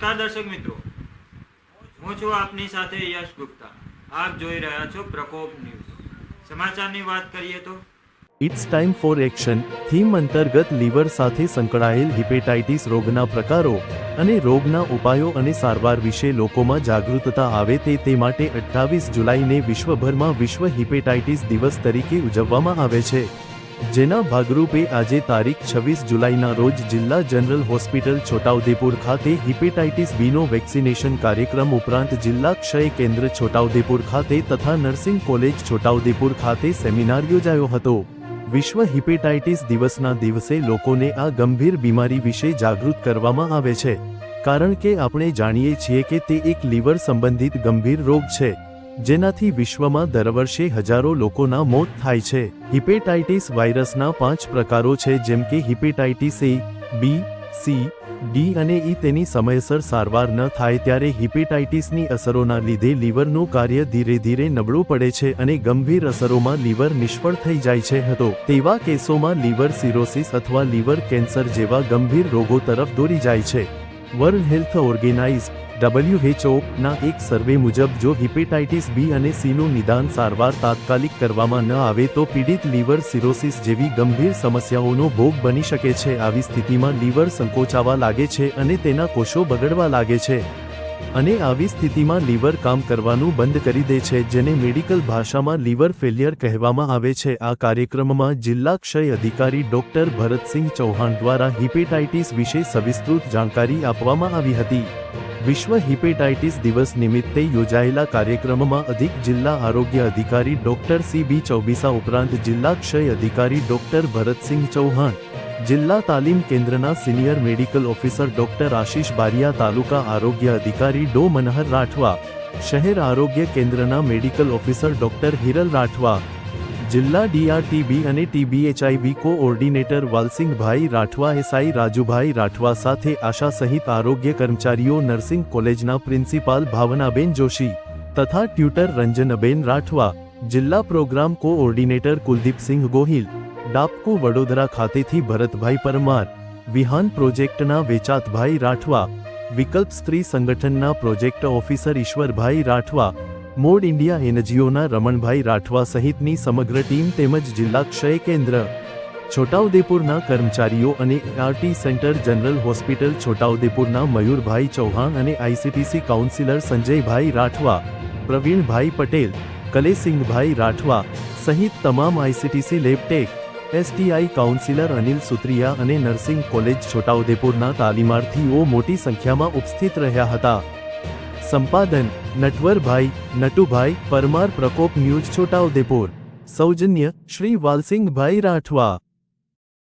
નમસ્કાર દર્શક મિત્રો. હું છું આપની સાથે યશ ગુપ્તા. આપ જોઈ રહ્યા છો પ્રકોપ ન્યૂઝ. સમાચારની વાત કરીએ તો it's time for action theme અંતર્ગત લીવર સાથે સંકળાયેલ હિપેટાઇટિસ રોગના પ્રકારો અને રોગના ઉપાયો અને સારવાર વિશે લોકોમાં જાગૃતતા આવે તે તે માટે અઠ્ઠાવીસ જુલાઈને વિશ્વભરમાં વિશ્વ હિપેટાઇટિસ દિવસ તરીકે ઉજવવામાં આવે છે. જેના ભાગરૂપે આજે તારીખ છવ્વીસ જુલાઈના રોજ જિલ્લા જનરલ હોસ્પિટલ છોટાઉદેપુર ખાતે હિપેટાઇટિસ બીનો વેક્સિનેશન કાર્યક્રમ ઉપરાંત જિલ્લા ક્ષય કેન્દ્ર છોટાઉદેપુર ખાતે તથા નર્સિંગ કોલેજ છોટાઉદેપુર ખાતે સેમિનાર યોજાયો હતો. વિશ્વ હિપેટાઇટિસ દિવસના દિવસે લોકોને આ ગંભીર બીમારી વિશે જાગૃત કરવામાં આવે છે. કારણ કે આપણે જાણીએ છીએ કે તે એક લીવર સંબંધિત ગંભીર રોગ છે. જેનાથી વિશ્વમાં દર વર્ષે હજારો લોકોના મોત થાય છે. હિપેટાઇટિસ વાયરસના પાંચ પ્રકારો છે, જેમ કે hepatitis A, B, C, D અને ઈ તેની સમયસર સારવાર ન થાય ત્યારે હિપેટાઇટિસની અસરોના લીધે લીવરનું કાર્ય ધીરે ધીરે નબળું પડે છે અને ગંભીર અસરોમાં લીવર નિષ્ફળ થઈ જાય છે હતો. તેવા કેસોમાં લીવર સિરોસિસ અથવા લીવર કેન્સર જેવા ગંભીર રોગો તરફ દોરી જાય છે. વર્લ્ડ હેલ્થ ઓર્ગેનાઇઝ ડબલ્યુએચઓ ના એક સર્વે મુજબ જો હિપેટાઇટિસ બી અને સીનું નિદાન સારવાર તાત્કાલિક કરવામાં ન આવે તો પીડિત લીવર સિરોસિસ જેવી ગંભીર સમસ્યાઓનો ભોગ બની શકે છે. આવી સ્થિતિમાં લીવર સંકોચાવા લાગે છે અને તેના કોષો બગડવા લાગે છે. અને આવી સ્થિતિમાં લીવર કામ કરવાનું બંધ કરી દે છે, જેને મેડિકલ ભાષામાં લીવર ફેલિયર કહેવામાં આવે છે. આ કાર્યક્રમમાં જિલ્લા ક્ષય અધિકારી ડોક્ટર ભરતસિંહ ચૌહાણ દ્વારા હિપેટાઇટિસ વિશે સવિસ્તૃત જાણકારી આપવામાં આવી હતી. વિશ્વ હિપેટાઇટિસ દિવસ નિમિત્તે યોજાયેલા કાર્યક્રમમાં અધિક જિલ્લા આરોગ્ય અધિકારી ડોક્ટર સી બી ચૌબીસા ઉપરાંત જિલ્લા ક્ષય અધિકારી ડોક્ટર ભરતસિંહ ચૌહાણ જિલ્લા તાલીમ કેન્દ્રના senior medical officer doctor Ashish Baria તાલુકા આરોગ્ય અધિકારી ડો મનહર રાઠવા શહેર આરોગ્ય કેન્દ્રના medical officer doctor Hiral Rathwa જિલ્લા ડીઆરટીબી અને TB HIV coordinator Valsingbhai Rathwa SI Rajubhai Rathwa સાથે આશા સહિત આરોગ્ય કર્મચારીઓ નર્સિંગ કોલેજના પ્રિન્સિપાલ ભાવનાબેન જોશી તથા ટ્યુટર રંજનબેન રાઠવા જિલ્લા program coordinator Kuldeepsinh Gohil DAPCU Vadodara ખાતેથી ભરતભાઈ પરમાર, વિહાન પ્રોજેક્ટના વેચાતભાઈ રાઠવા, વિકલ્પ સ્ત્રી સંગઠનના પ્રોજેક્ટ ઓફિસર ઈશ્વરભાઈ રાઠવા, મોડ ઇન્ડિયા એનજીઓના રમણભાઈ રાઠવા સહિતની સમગ્ર ટીમ તેમજ જિલ્લા ક્ષય કેન્દ્ર, છોટાઉદેપુરના કર્મચારીઓ અને આરટી સેન્ટર જનરલ હોસ્પિટલ છોટાઉદેપુરના મયુરભાઈ ચૌહાણ અને આઈસીટીસી કાઉન્સિલર સંજયભાઈ રાઠવા, પ્રવીણભાઈ પટેલ, કલેસિંગભાઈ રાઠવા સહિત તમામ ICTC lab tech STI counsellor Anil Sutriya અને નર્સિંગ કોલેજ છોટાઉદેપુરના તાલીમાર્થીઓ મોટી સંખ્યામાં ઉપસ્થિત રહ્યા હતા. સંપાદન, નટવરભાઈ, નટુભાઈ, પરમાર પ્રકોપ ન્યૂઝ છોટાઉદેપુર. સૌજન્ય, શ્રી વાલસિંગભાઈ રાઠવા.